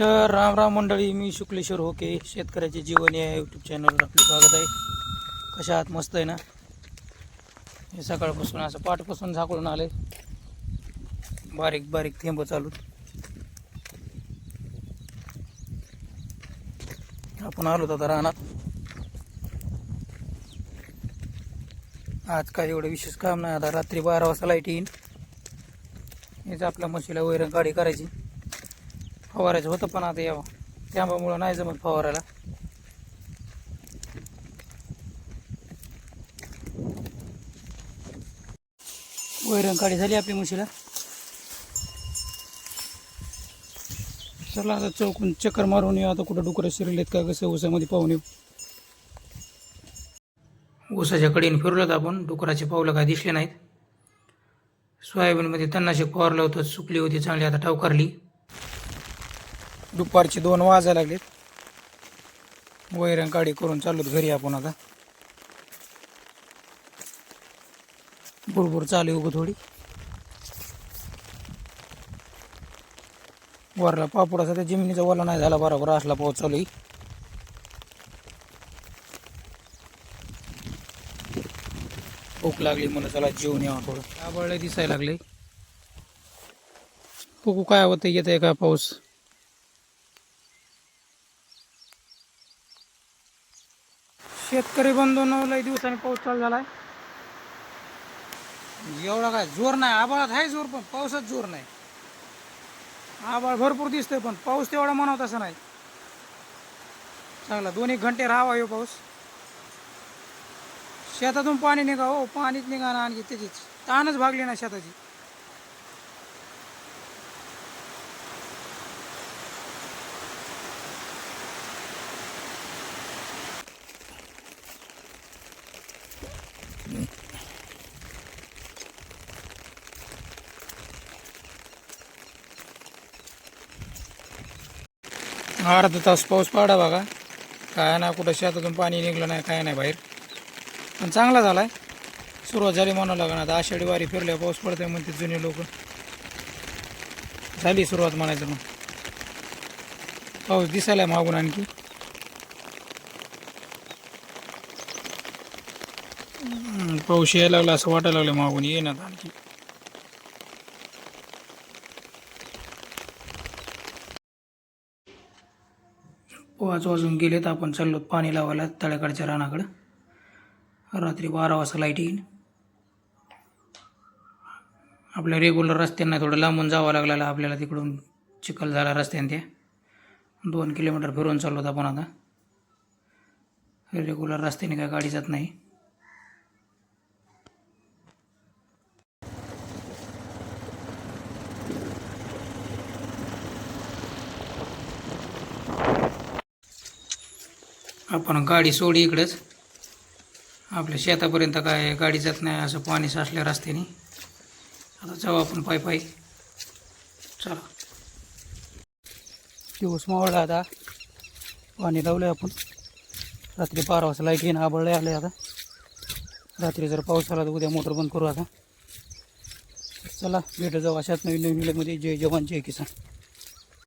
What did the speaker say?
राम राम मंडळी मी शुक्लेश्वर होके शेतकऱ्याचे जीवन या यूट्यूब चॅनलवर आपले स्वागत आहे. कशा आहात? मस्त आहे ना? हे सकाळपासून असं पाठपासून झाकळून आले. बारीक बारीक थेंब चालू. आपण आलो आता रानात. आज काय एवढं विशेष काम नाही. आता रात्री बारा वाजता लाइट येईन. हेच आपल्या म्हशीला वैरण गाडी करायची. फवारायचं होतं पण आता यावं त्यामुळं नाही जमत फवारायला. वैरण काढी झाली आपली म्हशीला. चला आता चौकून चक्कर मारून येऊ आता कुठं डुकरं शिरलेत का कसं ऊसामध्ये पाहून येऊ. ऊसाच्या कडेने फिरलोत आपण डुकराचे पावलं काय दिसले नाहीत. सोयाबीनमध्ये तन्नाशक फवारलं होतं सुकली होती चांगली आता ठावकारली दुपारचे दोन वाजायला लागलेत. वैरण काढी करून चाललोत घरी आपण आता. बुरबुर चालू आहे उगं थोडी. वरला पापडाचा त्या जमिनीचा वाला नाही झाला बरोबर असला पाऊस चालू आहे. भूक लागली मला चला जेवण यावं थोडं. आबळलं दिसायला लागले बघू काय होतं येत आहे का पाऊस? शेतकरी बंधूंनो लय दिवसांनी पाऊस चालू झालाय. एवढा काय? जोर नाही. आबाळात आहे जोर पण पावसात जोर नाही. आबाळ भरपूर दिसतोय पण पाऊस तेवढा म्हणावं तसा नाही. चांगला दोन एक घंटे राहावा येऊ पाऊस. शेतातून पाणी निघा हो पाणीच निघा ना आणखी त्याचीच तानच भागली ना शेताची. अर्धा तास पाऊस पडा बघा. काय ना कुठं शेतातून पाणी निघलं नाही काय नाही बाहेर. पण चांगला झाला आहे सुरुवात झाली म्हणावं लागणार आता आषाढी वारी फिरल्या पाऊस पडतोय म्हणते जुने लोक. झाली सुरुवात म्हणायचं मग. पाऊस दिसायला मागून आणखी. पाऊस यायला लागला असं वाटायला लागलं मागून. येईनात आणखी. पाच वाजून गेलेत आपण चाललो पाणी लावायला तळ्याकडच्या रानाकडं. रात्री बारा वाजता लाइट येईल आपल्या रेग्युलर रस्त्यांना थोडं लांबून जावं लागलेलं आपल्याला तिकडून चिखल झाला रस्त्याने त्या दोन किलोमीटर फिरून चाललो आपण आता. रेग्युलर रस्त्याने काय गाडी जात नाही. आपण गाडी सोडी इकडंच. आपल्या शेतापर्यंत काय गाडी जात नाही असं पाणी साचल्या रस्त्याने. आता जाऊ आपण पाय पायी. चला. दिवस मावळला आता. पाणी लावलं आपण. रात्री बारा वाजता लाइट येईन आबळलं आलं आता. रात्री जर पाऊस आला तर उद्या मोटर बंद करू आता. चला भेटत जाऊ अशाच नवीन नवीन मध्ये. जय जवान जय किसान.